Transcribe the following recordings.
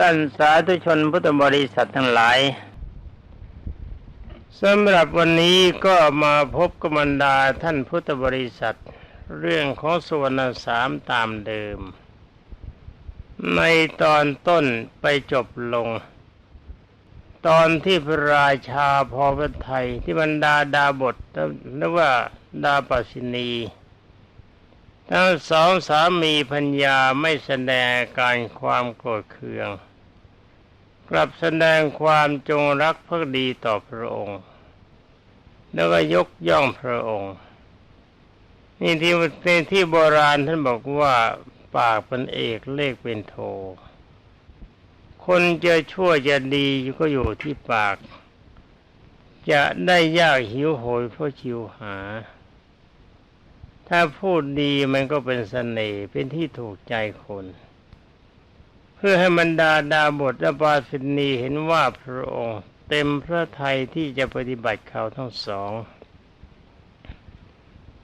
ท่านสาธุชนพุทธบริษัททั้งหลายสำหรับวันนี้ก็มาพบกับบรรดาท่านพุทธบริษัท เรื่องของสุวรรณสามตามเดิม ในตอนต้นไปจบลง ตอนที่พระราชาพอพระไทยที่บรรดาดาบทหรือว่าดาปสินี ทั้งสองสามีพัญญาไม่แสดงการความโกรธเคือง กลับแสดงความจงรักภักดีต่อพระองค์ แล้วก็ยกย่องพระองค์ นี่ที่ในที่โบราณท่านบอกว่าปากเป็นเอกเลขเป็นโท คนจะชั่วจะดีก็อยู่ที่ปาก จะได้ยากหิวโหยเพราะชิวหา ถ้าพูดดีมันก็เป็นสเสน่ห์เป็นที่ถูกใจคน เพื่อให้บรรดาดาบทและบาสินีเห็นว่าพระองค์เต็มพระทัยที่จะปฏิบัติเขาทั้งสอง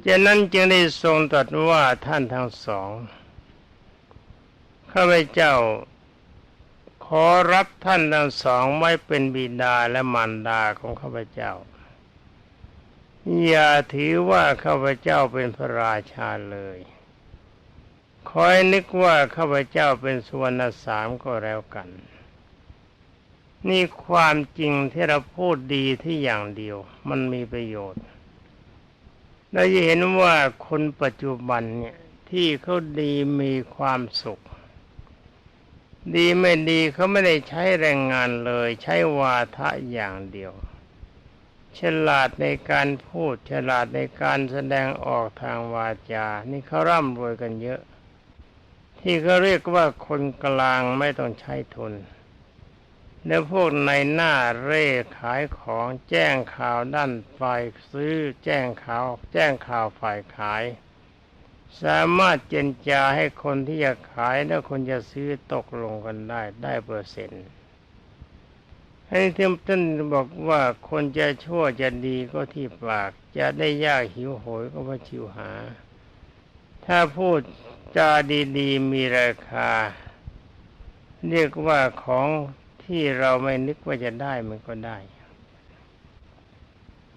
จากนั้นจึงได้ทรงตรัสว่าท่านทั้งสองข้าพเจ้าขอรับท่านทั้งสองไว้เป็นบิดาและมารดาของข้าพเจ้า อย่าถือว่าข้าพเจ้าเป็นพระราชาเลยคอยนึกว่าข้าพเจ้าเป็นสุวรรณสามก็แล้วกัน นี่ความจริงที่เราพูดดีที่อย่างเดียว มันมีประโยชน์เราจะเห็นว่าคนปัจจุบันเนี่ยที่เขาดีมีความสุข ดีไม่ดีเขาไม่ได้ใช้แรงงานเลย ใช้วาทะอย่างเดียว ฉลาดในการพูด ฉลาดในการแสดงออกทางวาจา นี่เขาร่ำรวยกันเยอะ ที่เขาเรียกว่าคนกลางไม่ต้องใช้ทุน แล้วพวกในหน้าเร่ขายของแจ้งข่าวด้านฝ่ายซื้อ แจ้งข่าว แจ้งข่าวฝ่ายขาย สามารถเจนจาให้คนที่จะขายและคนจะซื้อตกลงกันได้ได้เปอร์เซ็นต์ ให้ที่ท่านบอกว่าคนจะชั่วจะดีก็ที่ปาก จะได้ยากหิวโหยก็เพราะชิวหา ถ้าพูดจาดีๆมีราคา เรียกว่าของที่เราไม่นึกว่าจะได้มันก็ได้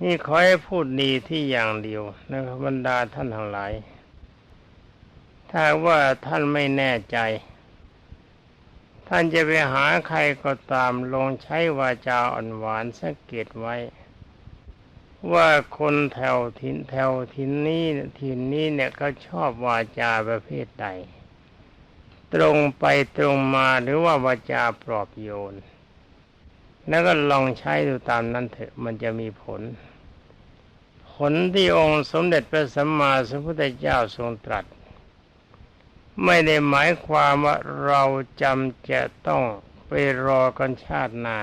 นี่ขอให้พูดดีที่อย่างเดียวนะครับบรรดาท่านทั้งหลาย ถ้าว่าท่านไม่แน่ใจ ท่านจะไปหาใครก็ตามลงใช้วาจาอ่อนหวานสังเกตไว้ ว่าคนแถวทินแถวทินนี้ทินนี้เนี่ยเขาชอบวาจาประเภทใด ตรงไปตรงมาหรือว่าวาจาปลอบโยน แล้วก็ลองใช้ดูตามนั้นเถอะมันจะมีผล ผลที่องค์สมเด็จพระสัมมาสัมพุทธเจ้าทรงตรัส ไม่ได้หมายความว่าเราจำจะต้องไปรอกันชาติหน้า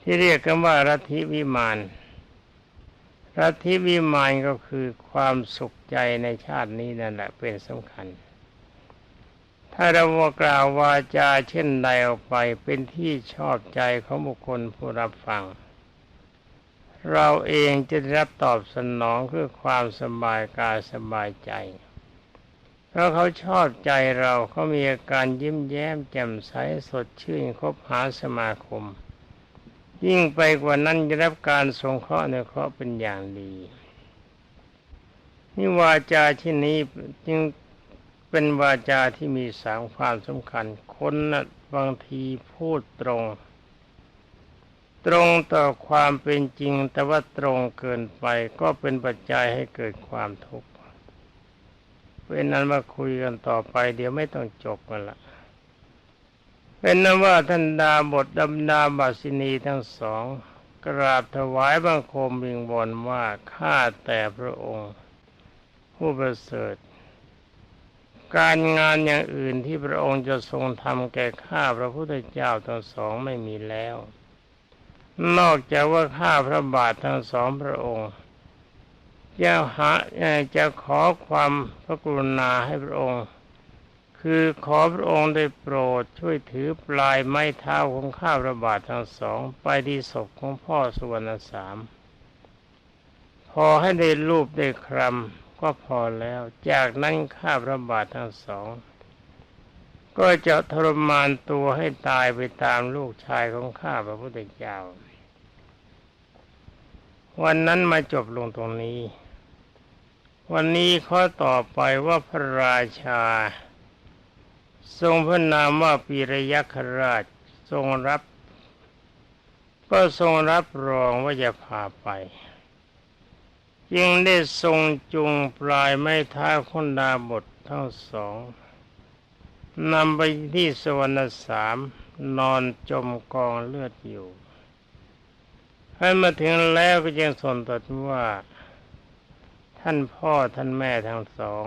ที่เรียกกันว่ารัฐิวิมานรัฐิวิมานก็คือความสุขใจในชาตินี้นั่นแหละเป็นสำคัญ ถ้าเรากล่าววาจาเช่นใดออกไปเป็นที่ชอบใจของบุคคลผู้รับฟัง เราเองจะรับตอบสนองเพื่อความสบายกายสบายใจ เพราะเขาชอบใจเราเขามีอาการยิ้มแย้มแจ่มใสสดชื่นคบหาสมาคม ยิ่งไปกว่านั้นจะรับการสงเคราะห์ในเคราะห์เป็นอย่างดีนี่วาจาที่นี้จึงเป็นวาจาที่มีสามความสำคัญ คนนะบางทีพูดตรง ตรงต่อความเป็นจริง แต่ว่าตรงเกินไปก็เป็นปัจจัยให้เกิดความทุกข์ เป็นนั้นมาคุยกันต่อไป เดี๋ยวไม่ต้องจบกันละเป็นนั้นว่าท่านดาบทดำนาบาสินีทั้งสอง กราบถวายบังคมวิงบนว่าข้าแต่พระองค์ ผู้ประเสริฐ การงานอย่างอื่นที่พระองค์จะทรงทำแก่ข้าพระพุทธเจ้าทั้งสองไม่มีแล้ว นอกจากว่าข้าพระบาททั้งสองพระองค์ จะหาจะขอความพระกรุณาให้พระองค์ คือขอพระองค์ได้โปรดช่วยถือปลายไม้เท้าของข้าพระบาททั้งสอง ไปที่ศพของพ่อสุวรรณสามพอให้ได้รูปได้ครำก็พอแล้ว จากนั้นข้าพระบาททั้งสอง ก็จะทรมานตัวให้ตายไปตามลูกชายของข้าพระพุทธเจ้า วันนั้นมาจบลงตรงนี้ วันนี้ข้อต่อไปว่าพระราชา ทรงพระนามว่าปีรยักษราชทรงรับ ก็ทรงรับรองว่าจะพาไปยังได้ทรงจุงปลายไม้ท้าคนดาบททั้งสองนำไปที่สวรรณสามนอนจมกองเลือดอยู่ให้มาถึงแล้วก็ยังสนตดว่า ท่านพ่อท่านแม่ทั้งสอง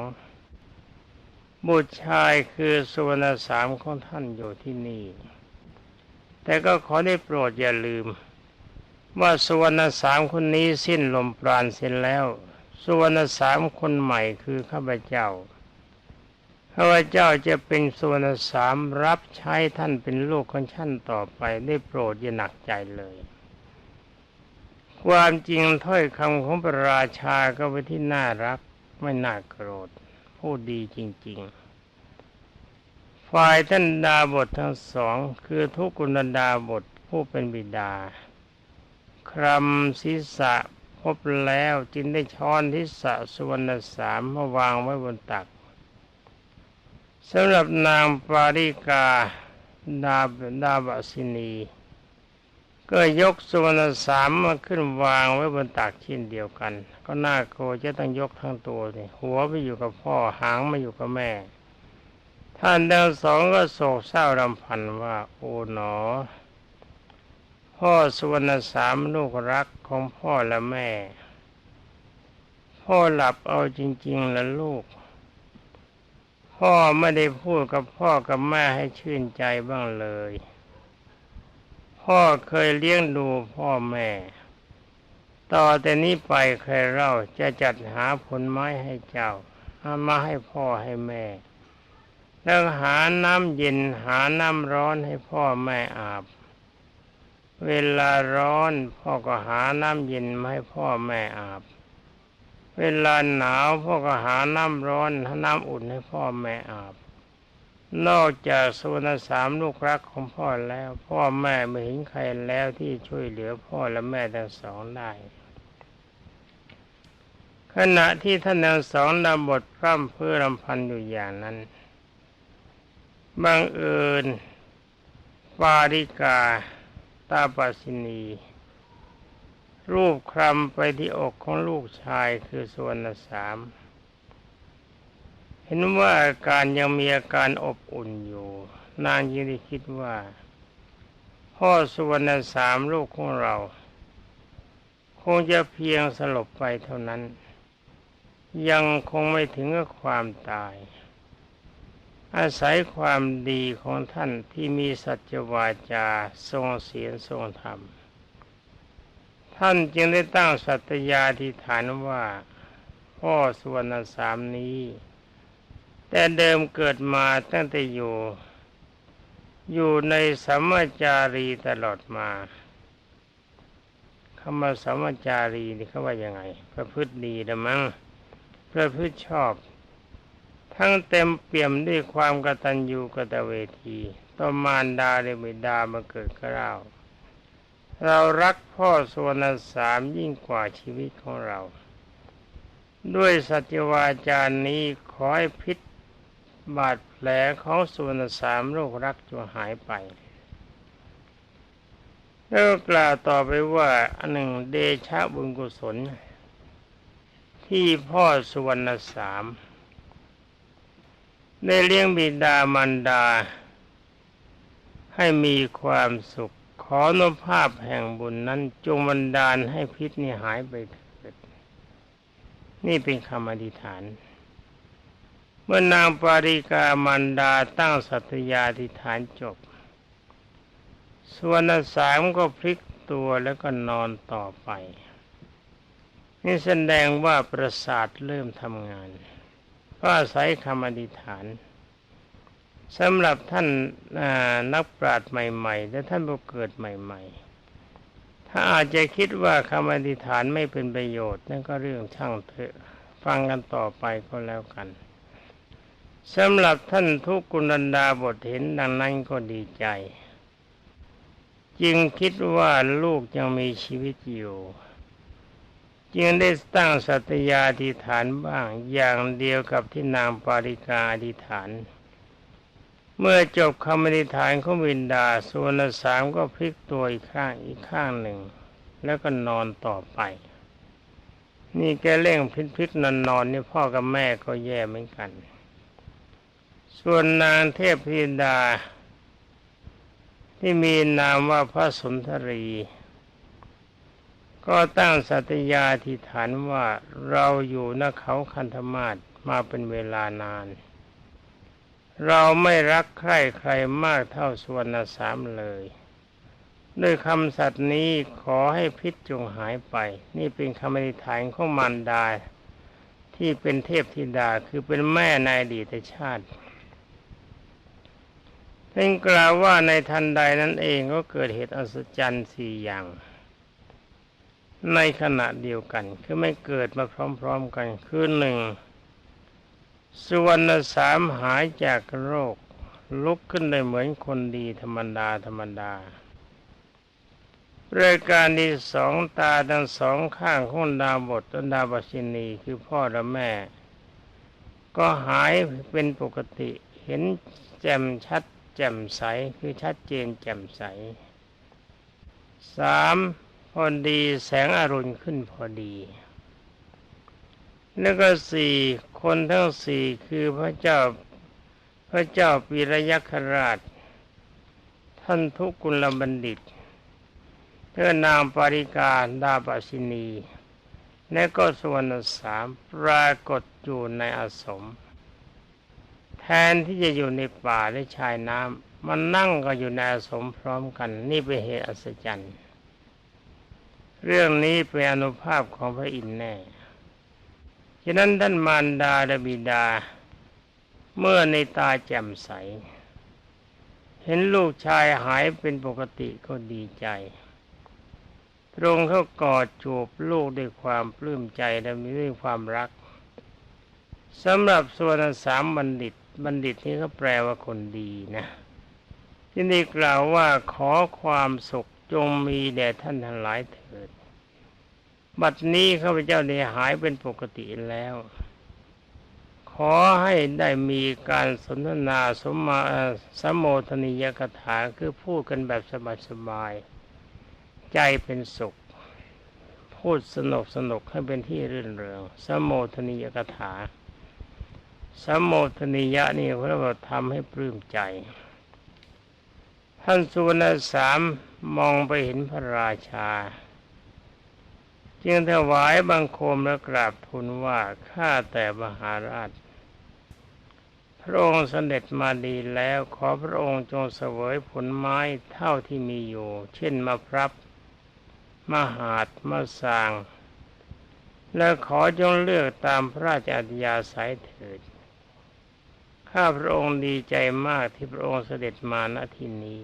บุตรชายคือสุวรรณสามของท่านอยู่ที่นี่ แต่ก็ขอได้โปรดอย่าลืม ว่าสุวรรณสามคนนี้สิ้นลมปราณเสร็จแล้ว สุวรรณสามคนใหม่คือข้าพเจ้าข้าพเจ้าจะเป็นส่วนสามรับใช้ท่านเป็นลูกของท่านต่อไปได้โปรดอย่าหนักใจเลย ความจริงถ้อยคำของพระราชาก็ไปที่น่ารัก ไม่น่าโกรธ พูดดีจริง ๆ ฝ่ายท่านดาบททั้งสองคือทุกุณดาบทผู้เป็นบิดา ครำศีรษะพบแล้วจึงได้ช้อนทิศสุวรรณสามมาวางไว้บนตักสำหรับนางปาริกาดาบดาบสินี ก็ยกสุวรรณสามมาขึ้นวางไว้บนตักชิ้นเดียวกัน ก็น่าโกรธจะต้องยกทั้งตัวสิหัวไปอยู่กับพ่อหางมาอยู่กับแม่ ท่านทั้งสองก็โศกเศร้ารำพันว่า โอ๋หนอ พ่อสุวรรณสามลูกรักของพ่อและแม่ พ่อหลับเอาจริง ๆ แล้วลูก พ่อไม่ได้พูดกับพ่อกับแม่ให้ชื่นใจบ้างเลย พ่อเคยเลี้ยงดูพ่อแม่ ต่อแต่นี้ไปใครเราจะจัดหาผลไม้ให้เจ้าเอามาให้พ่อให้แม่แล้วหาน้ำเย็นหาน้ำร้อนให้พ่อแม่อาบ เวลาร้อนพ่อก็หาน้ำเย็นมาให้พ่อแม่อาบ เวลาหนาวพ่อก็หาน้ำร้อนน้ำอุ่นให้พ่อแม่อาบ นอกจากสุวรรณสามลูกรักของพ่อแล้ว พ่อแม่ไม่เห็นใครแล้วที่ช่วยเหลือพ่อและแม่ทั้งสองได้ขณะที่ท่านทั้งสองดำบทพร่ำเพื่อรำพันอยู่อย่างนั้นบังเอิญปาริกาตาปัสินี รูปคลำไปที่อกของลูกชายคือส่วนสาม เห็นว่าอาการยังมีอาการอบอุ่นอยู่ นางยินดีคิดว่า พ่อสุวรรณสามลูกของเรา คงจะเพียงสลบไปเท่านั้น ยังคงไม่ถึงกับความตาย อาศัยความดีของท่านที่มีสัจวาจาทรงเสียงทรงธรรม ท่านจึงได้ตั้งสัตยาธิฐานว่า พ่อสุวรรณสามนี้ แต่เดิมเกิดมาตั้งแต่อยู่ อยู่ในสัมมาจารีตลอดมาคำว่าสัมมาจารีนี่เขาว่ายังไง ประพฤติดีละมั้งประพฤติชอบ ทั้งเต็มเปี่ยมด้วยความกตัญญูกตเวทีต่อมารดาและบิดามาเกิดกล้าวเรารักพ่อส่วนสามยิ่งกว่าชีวิตของเรา ด้วยสัจวาจานี้ขอให้พิษ บาดแผลของส่วนสามโรครักจงหายไปแล้วกล่าวต่อไปว่าอันหนึ่งเดชะบุญกุศล ที่พ่อสุวรรณสามได้เลี้ยงบิดามารดา ให้มีความสุขขอนุภาพแห่งบุญนั้นจงบันดาลให้พิษนี่หายไป นี่เป็นคำอธิษฐาน มื่อนางปาริกามันดาตั้งสัตยาธิฐานจบ ส่วนสามก็พลิกตัวแล้วก็นอนต่อไป นี่แสดงว่าประสาทเริ่มทำงานก็อาศัยคำอธิษฐานสำหรับท่านนักปราชญ์ใหม่ ๆ และท่านผู้เกิดใหม่ ๆ ถ้าอาจจะคิดว่าคำอธิษฐานไม่เป็นประโยชน์นั่นก็เรื่องช่างเถอะ ฟังกันต่อไปก็แล้วกัน สำหรับท่านทุกกุณันดาบทเห็นดังนั้นก็ดีใจ จึงคิดว่าลูกยังมีชีวิตอยู่ จึงได้ตั้งสัตยาธิฐานบ้างอย่างเดียวกับที่นางปาริกาอธิฐาน เมื่อจบคำอธิฐานของวินดาส่วนสามก็พลิกตัวอีกข้างอีกข้างหนึ่ง แล้วก็นอนต่อไป นี่แกเร่งพลิกพลิกนอนนอนนี่พ่อกับแม่ก็แย่เหมือนกัน ส่วนนางเทพธิดา ที่มีนามว่าพระสุนทรี ก็ตั้งสัตยาธิฐานว่าเราอยู่ณเขาคันธมาศมาเป็นเวลานาน เราไม่รักใครใครมากเท่าสวรรณสามเลย ด้วยคำสัตย์นี้ขอให้พิษจงหายไป นี่เป็นคำอธิษฐานของมารดาที่เป็นเทพธิดาคือเป็นแม่ในอดีตชาติ เพ่งกล่าวว่าในทันใดนั้นเองก็เกิดเหตุอัศจรรย์สี่อย่าง ในขณะเดียวกัน คือไม่เกิดมาพร้อมๆกัน คือหนึ่งสุวรรณสามหายจากโรค ลุกขึ้นได้เหมือนคนดีธรรมดาธรรมดารายการที่สองตาทั้งสองข้างของดาบทและดาบชินีคือพ่อและแม่ ก็หายเป็นปกติเห็นแจ่มชัด แจ่มใสคือชัดเจนแจ่มใสสามพอดีแสงอรุณขึ้นพอดีแล้วก็สี่คนทั้งสี่คือพระเจ้าพระเจ้าปีรยักษราช ท่านทุกุลบัณฑิตเพื่อนางปาริกาดาบสินี และก็ส่วนสามปรากฏอยู่ในอาสม แทนที่จะอยู่ในป่าและชายน้ำมันนั่งก็อยู่ในอาสมพร้อมกัน นี่เป็นเหตุอัศจรรย์เรื่องนี้เป็นอนุภาพของพระอินทร์แน่ฉะนั้นท่านมารดาและบิดา เมื่อในตาแจ่มใส เห็นลูกชายหายเป็นปกติก็ดีใจ ตรงเข้ากอดจูบลูกด้วยความปลื้มใจและมีด้วยความรักสำหรับส่วนสามบัณฑิต บัณฑิตนี่ก็แปลว่าคนดีนะที่นี่กล่าวว่าขอความสุขจงมีแด่ท่านทั้งหลายเถิด บัดนี้ข้าพเจ้าได้หายเป็นปกติแล้ว ขอให้ได้มีการสนทนาสมมาสมโมทนิยกถาคือพูดกันแบบสบายๆใจเป็นสุข พูดสนุกสนุกให้เป็นที่รื่นเริงสมโมทนิยกถา สมโมทนิยะนี่พระว่าทำให้ปลื้มใจ ท่านสุวรรณสามมองไปเห็นพระราชา จึงถวายบังคมและกราบทูลว่าข้าแต่มหาราช พระองค์เสด็จมาดีแล้วขอพระองค์จงเสวยผลไม้เท่าที่มีอยู่ เช่นมะพร้าวมะหาดมะสางและขอจงเลือกตามพระราชอัธยาศัยเถิด ข้าพระองค์ดีใจมากที่พระองค์เสด็จมาณที่นี้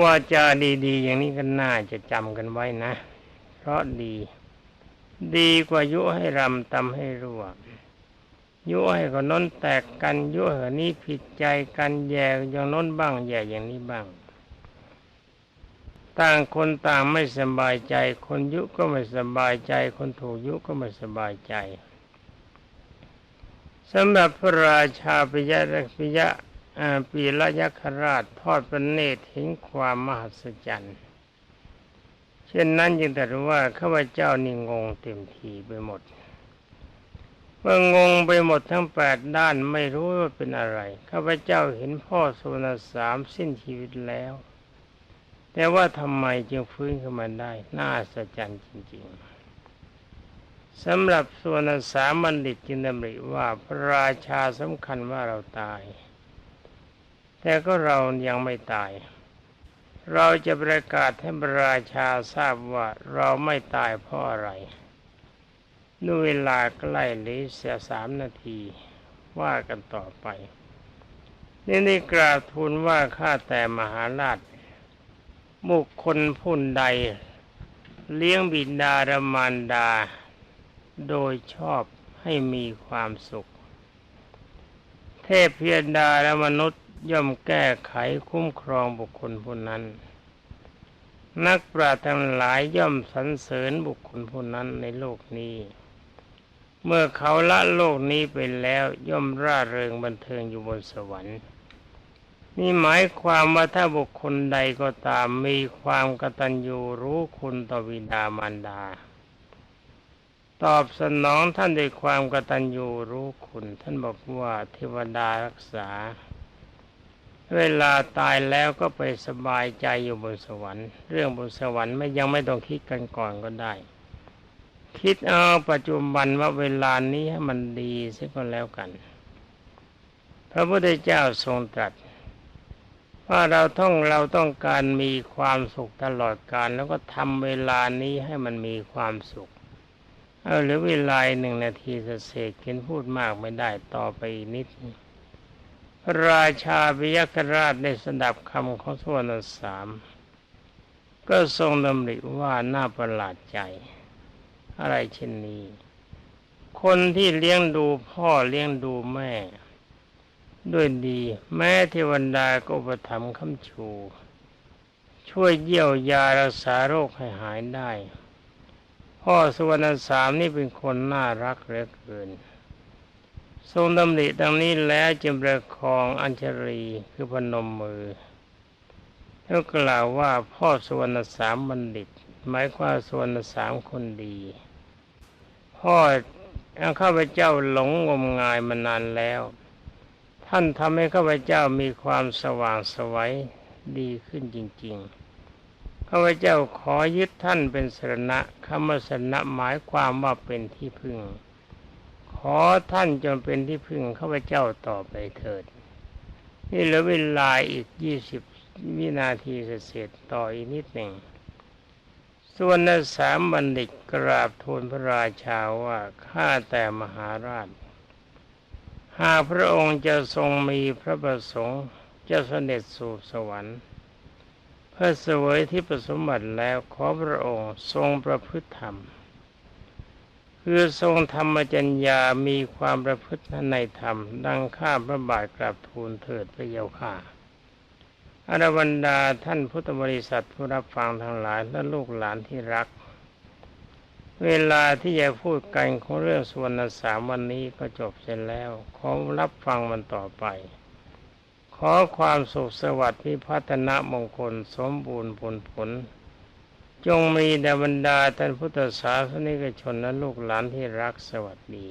ว่าจาดี ๆ อย่างนี้ก็น่าจะจำกันไว้นะ เพราะดี ดีกว่ายุให้รำตำให้รั่วยุให้คนน้นแตกกันยุให้คนนี้ผิดใจกันแย่อย่างน้นบ้างแย่อย่างนี้บ้าง ต่างคนต่างไม่สบายใจ คนยุก็ไม่สบายใจ คนถูกยุก็ไม่สบายใจ สำหรับพระราชาปิยะปิยะปีละยัคราชทอดพระเนตรเห็นความมหัศจรรย์ เช่นนั้นจึงแต่รู้ว่าข้าพเจ้านี่งงเต็มทีไปหมดเมื่องงไปหมดทั้งแปดด้านไม่รู้ว่าเป็นอะไรข้าพเจ้าเห็นพ่อสุนสามสิ้นชีวิตแล้ว แต่ว่าทำไมจึงฟื้นขึ้นมาได้ น่าสัศจรรย์จริง ๆ สำหรับส่วนสามัณฑิตจึงดำริว่าพระราชาสำคัญว่าเราตาย แต่ก็เรายังไม่ตาย เราจะประกาศให้พระราชาทราบว่าเราไม่ตายเพราะอะไรด้วยเวลาใกล้หรือเสียสามนาทีว่ากันต่อไปนี่ได้กราบทูลว่าข้าแต่มหาราชบุคคลผู้ใด เลี้ยงบิดาและมารดา โดยชอบให้มีความสุข เทพเพียดาและมนุษย์ย่อมแก้ไขคุ้มครองบุคคลผู้นั้น นักปราชญ์ทั้งหลายย่อมสรรเสริญบุคคลผู้นั้นในโลกนี้ เมื่อเขาละโลกนี้ไปแล้วย่อมร่าเริงบันเทิงอยู่บนสวรรค์นี่หมายความว่าถ้าบุคคลใดก็ตามมีความกตัญญูรู้คุณต่อวิดามารดา ตอบสนองท่านด้วยความกตัญญูรู้คุณ ท่านบอกว่าเทวดารักษา เวลาตายแล้วก็ไปสบายใจอยู่บนสวรรค์ เรื่องบนสวรรค์ไม่ยังไม่ต้องคิดกันก่อนก็ได้ คิดเอาปัจจุบันว่าเวลานี้ให้มันดีเสียก็แล้วกัน พระพุทธเจ้าทรงตรัสว่าเราต้องเราต้องการมีความสุขตลอดกาลแล้วก็ทำเวลานี้ให้มันมีความสุข เอาหรือเวลาหนึ่งนาทีเศษเขียนพูดมากไม่ได้ต่อไปอีกนิด ราชาพิยคราชได้สดับคำของสวรรณสามก็ทรงดำริว่าน่าประหลาดใจ อะไรเช่นนี้ คนที่เลี้ยงดูพ่อเลี้ยงดูแม่ ด้วยดี แม้เทวดาก็อุปถัมคำชู ช่วยเยี่ยวยารักษาโรคให้หายได้ พ่อสุวรรณสามนี่เป็นคนน่ารักเหลือเกิน ทรงดำริดังนี้แล้วจึงประคองอัญชรีคือพนมมือแล้วกล่าวว่าพ่อสุวรรณสามบัณฑิต หมายความสุวรรณสามคนดี พ่อข้าพเจ้าหลงงมงายมานานแล้ว ท่านทำให้ข้าพเจ้ามีความสว่างสวัยดีขึ้นจริง ๆ ข้าพเจ้าขอยึดท่านเป็นสรณะคำว่าสรณะหมายความว่าเป็นที่พึ่ง ขอท่านจงเป็นที่พึ่งข้าพเจ้าต่อไปเถิด นี่เหลือเวลาอีกยี่สิบวินาทีเสร็จต่ออีกนิดหนึ่ง ส่วนนสามบัณฑิตกราบทูลพระราชาว่าข้าแต่มหาราช หากพระองค์จะทรงมีพระประสงค์จะเสด็จสู่สวรรค์ เพื่อเสวยที่ประสมบัติแล้วขอพระองค์ทรงประพฤติธรรม คือทรงธรรมจัญญามีความประพฤติในธรรม ดังข้าพระบาทกราบทูลเถิดพระเยาค่ะอรบรรดาท่านพุทธบริษัทผู้รับฟังทั้งหลายและลูกหลานที่รัก เวลาที่จะพูดกันของเรื่องสวรรณสามวันนี้ก็จบเสร็จแล้ว ขอรับฟังมันต่อไป ขอความสุขสวัสดิ์พิพัฒนมงคลสมบูรณ์ผลผล จงมีแด่บรรดาท่านพุทธศาสนิกชนและลูกหลานที่รักสวัสดี